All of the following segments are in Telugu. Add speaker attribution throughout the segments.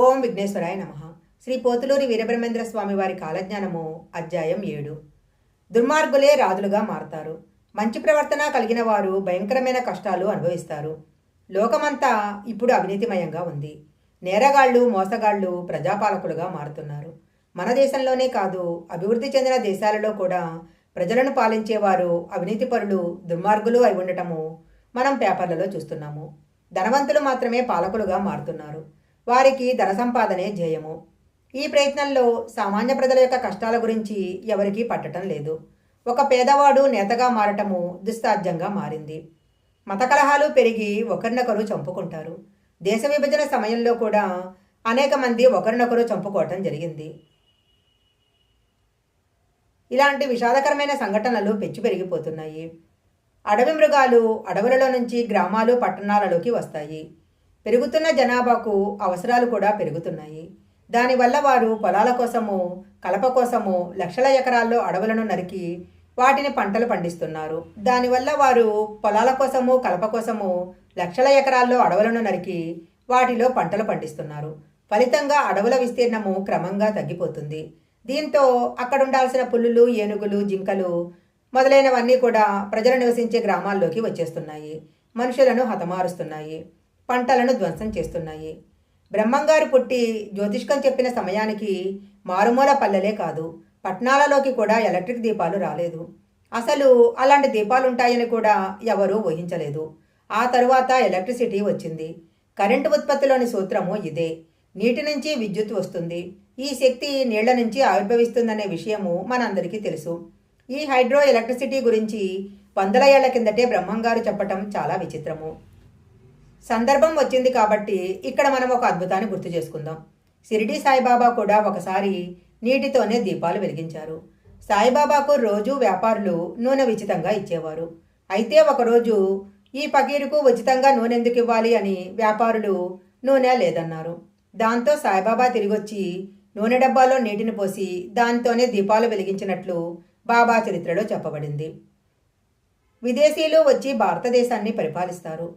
Speaker 1: ఓం విఘ్నేశ్వరాయ నమ. శ్రీ పోతులూరి వీరబ్రహ్మేంద్ర స్వామి వారి కాలజ్ఞానము అధ్యాయం ఏడు. దుర్మార్గులే రాజులుగా మారతారు. మంచి ప్రవర్తన కలిగిన వారు భయంకరమైన కష్టాలు అనుభవిస్తారు. లోకమంతా ఇప్పుడు అవినీతిమయంగా ఉంది. నేరగాళ్ళు మోసగాళ్ళు ప్రజాపాలకులుగా మారుతున్నారు. మన దేశంలోనే కాదు అభివృద్ధి చెందిన దేశాలలో కూడా ప్రజలను పాలించేవారు అవినీతిపరులు దుర్మార్గులు అయి ఉండటము మనం పేపర్లలో చూస్తున్నాము. ధనవంతులు మాత్రమే పాలకులుగా మారుతున్నారు. వారికి ధన సంపాదనే ధ్యేయము. ఈ ప్రయత్నంలో సామాన్య ప్రజల యొక్క కష్టాల గురించి ఎవరికీ పట్టడం లేదు. ఒక పేదవాడు నేతగా మారటము దుస్తాధ్యంగా మారింది. మత కలహాలు పెరిగి ఒకరినొకరు చంపుకుంటారు. దేశ విభజన సమయంలో కూడా అనేక మంది ఒకరినొకరు చంపుకోవటం జరిగింది. ఇలాంటి విషాదకరమైన సంఘటనలు పెంచి పెరిగిపోతున్నాయి. అడవి మృగాలు అడవులలో నుంచి గ్రామాలు పట్టణాలలోకి వస్తాయి. పెరుగుతున్న జనాభాకు అవసరాలు కూడా పెరుగుతున్నాయి. దానివల్ల వారు పొలాల కోసము కలప కోసము లక్షల ఎకరాల్లో అడవులను నరికి వాటిని పంటలు పండిస్తున్నారు. దానివల్ల వారు పొలాల కోసము కలప కోసము లక్షల ఎకరాల్లో అడవులను నరికి వాటిలో పంటలు పండిస్తున్నారు. ఫలితంగా అడవుల విస్తీర్ణము క్రమంగా తగ్గిపోతుంది. దీంతో అక్కడ ఉండాల్సిన పుల్లులు ఏనుగులు జింకలు మొదలైనవన్నీ కూడా ప్రజలు నివసించే గ్రామాల్లోకి వచ్చేస్తున్నాయి. మనుషులను హతమారుస్తున్నాయి. పంటలను ధ్వంసం చేస్తున్నాయి. బ్రహ్మంగారు పుట్టి జ్యోతిష్కం చెప్పిన సమయానికి మారుమూల పల్లెలే కాదు పట్టణాలలోకి కూడా ఎలక్ట్రిక్ దీపాలు రాలేదు. అసలు అలాంటి దీపాలు ఉంటాయని కూడా ఎవరూ ఊహించలేదు. ఆ తరువాత ఎలక్ట్రిసిటీ వచ్చింది. కరెంటు ఉత్పత్తిలోని సూత్రము ఇదే. నీటి నుంచి విద్యుత్ వస్తుంది. ఈ శక్తి నీళ్ళ నుంచి ఆవిర్భవిస్తుందనే విషయము మనందరికీ తెలుసు. ఈ హైడ్రో ఎలక్ట్రిసిటీ గురించి వందల ఏళ్ళ కిందటే బ్రహ్మంగారు చెప్పటం చాలా విచిత్రము. సందర్భం వచ్చింది కాబట్టి ఇక్కడ మనం ఒక అద్భుతాన్ని గుర్తు చేసుకుందాం. షిరిడి సాయిబాబా కూడా ఒకసారి నీటితోనే దీపాలు వెలిగించారు. సాయిబాబాకు రోజు వ్యాపారులు నూనె ఉచితంగా ఇచ్చేవారు. అయితే ఒకరోజు ఈ పకీరుకు ఉచితంగా నూనె ఎందుకు ఇవ్వాలి అని వ్యాపారులు నూనె లేదన్నారు. దాంతో సాయిబాబా తిరిగొచ్చి నూనె డబ్బాలో నీటిని పోసి దానితోనే దీపాలు వెలిగించినట్లు బాబా చరిత్రలో చెప్పబడింది. విదేశీయులు వచ్చి భారతదేశాన్ని పరిపాలిస్తారు.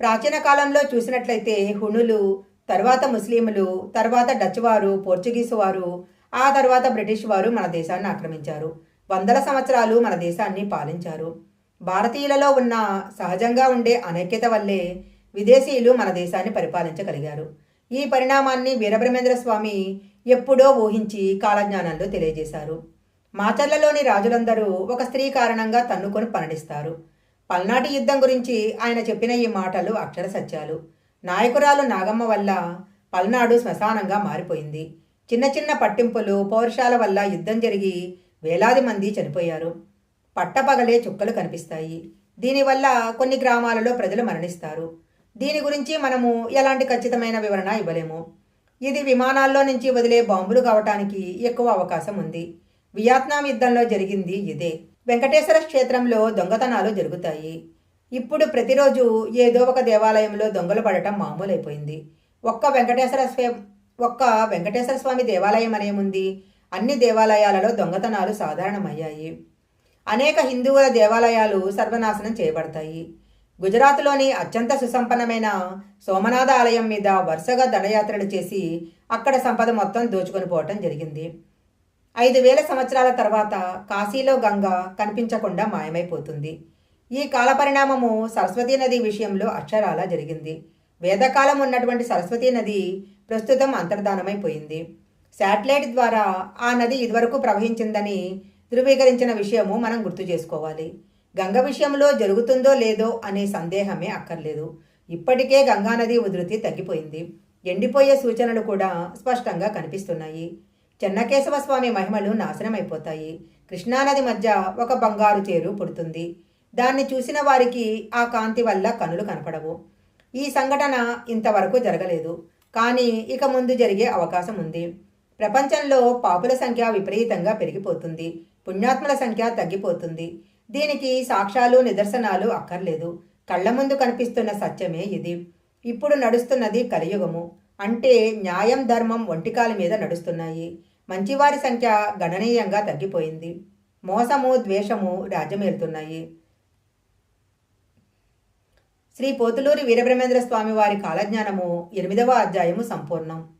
Speaker 1: ప్రాచీన కాలంలో చూసినట్లయితే హుణులు తర్వాత ముస్లింలు తర్వాత డచ్ వారు పోర్చుగీసు వారు ఆ తర్వాత బ్రిటిష్ వారు మన దేశాన్ని ఆక్రమించారు. వందల సంవత్సరాలు మన దేశాన్ని పాలించారు. భారతీయులలో ఉన్న సహజంగా ఉండే అనైక్యత వల్లే విదేశీయులు మన దేశాన్ని పరిపాలించగలిగారు. ఈ పరిణామాన్ని వీరబ్రహ్మేంద్ర స్వామి ఎప్పుడో ఊహించి కాలజ్ఞానంలో తెలియజేశారు. మాచర్లలోని రాజులందరూ ఒక స్త్రీ కారణంగా తన్నుకొని పరణిస్తారు. పల్నాటి యుద్ధం గురించి ఆయన చెప్పిన ఈ మాటలు అక్షర సత్యాలు. నాయకురాలు నాగమ్మ వల్ల పల్నాడు శ్మశానంగా మారిపోయింది. చిన్న చిన్న పట్టింపులు పౌరుషాల వల్ల యుద్ధం జరిగి వేలాది మంది చనిపోయారు. పట్టపగలే చుక్కలు కనిపిస్తాయి. దీనివల్ల కొన్ని గ్రామాలలో ప్రజలు మరణిస్తారు. దీని గురించి మనము ఎలాంటి ఖచ్చితమైన వివరణ ఇవ్వలేము. ఇది విమానాల్లో నుంచి వదిలే బాంబులు కావటానికి ఎక్కువ అవకాశం ఉంది. వియత్నాం యుద్ధంలో జరిగింది ఇదే. వెంకటేశ్వర క్షేత్రంలో దొంగతనాలు జరుగుతాయి. ఇప్పుడు ప్రతిరోజు ఏదో ఒక దేవాలయంలో దొంగలు పడటం మామూలైపోయింది. ఒక్క వెంకటేశ్వర స్వా ఒక్క వెంకటేశ్వర స్వామి దేవాలయం అనేముంది అన్ని దేవాలయాలలో దొంగతనాలు సాధారణమయ్యాయి. అనేక హిందువుల దేవాలయాలు సర్వనాశనం చేయబడతాయి. గుజరాత్లోని అత్యంత సుసంపన్నమైన సోమనాథ ఆలయం మీద వరుసగా దండయాత్రలు చేసి అక్కడ సంపద మొత్తం దోచుకొని పోవటం జరిగింది. ఐదు వేల సంవత్సరాల తర్వాత కాశీలో గంగ కనిపించకుండా మాయమైపోతుంది. ఈ కాల పరిణామము సరస్వతీ నది విషయంలో అక్షరాల జరిగింది. వేదకాలం ఉన్నటువంటి సరస్వతీ నది ప్రస్తుతం అంతర్ధానమైపోయింది. శాటిలైట్ ద్వారా ఆ నది ఇదివరకు ప్రవహించిందని ధృవీకరించిన విషయము మనం గుర్తు చేసుకోవాలి. గంగ విషయంలో జరుగుతుందో లేదో అనే సందేహమే అక్కర్లేదు. ఇప్పటికే గంగానది ఉధృతి తగ్గిపోయింది. ఎండిపోయే సూచనలు కూడా స్పష్టంగా కనిపిస్తున్నాయి. చెన్నకేశవ స్వామి మహిమలు నాశనమైపోతాయి. కృష్ణానది మధ్య ఒక బంగారు చేరు పుడుతుంది. దాన్ని చూసిన వారికి ఆ కాంతి వల్ల కనులు కనపడవు. ఈ సంఘటన ఇంతవరకు జరగలేదు. కానీ ఇక ముందు జరిగే అవకాశం ఉంది. ప్రపంచంలో పాపుల సంఖ్య విపరీతంగా పెరిగిపోతుంది. పుణ్యాత్మల సంఖ్య తగ్గిపోతుంది. దీనికి సాక్ష్యాలు నిదర్శనాలు అక్కర్లేదు. కళ్ళ ముందు కనిపిస్తున్న సత్యమే ఇది. ఇప్పుడు నడుస్తున్నది కలియుగము. అంటే న్యాయం ధర్మం ఒంటికాల మీద నడుస్తున్నాయి. మంచివారి సంఖ్య గణనీయంగా తగ్గిపోయింది. మోసము ద్వేషము రాజ్యమేరుతున్నాయి. శ్రీ పోతులూరి వీరబ్రహ్మేంద్ర స్వామి వారి కాలజ్ఞానము ఎనిమిదవ అధ్యాయము సంపూర్ణం.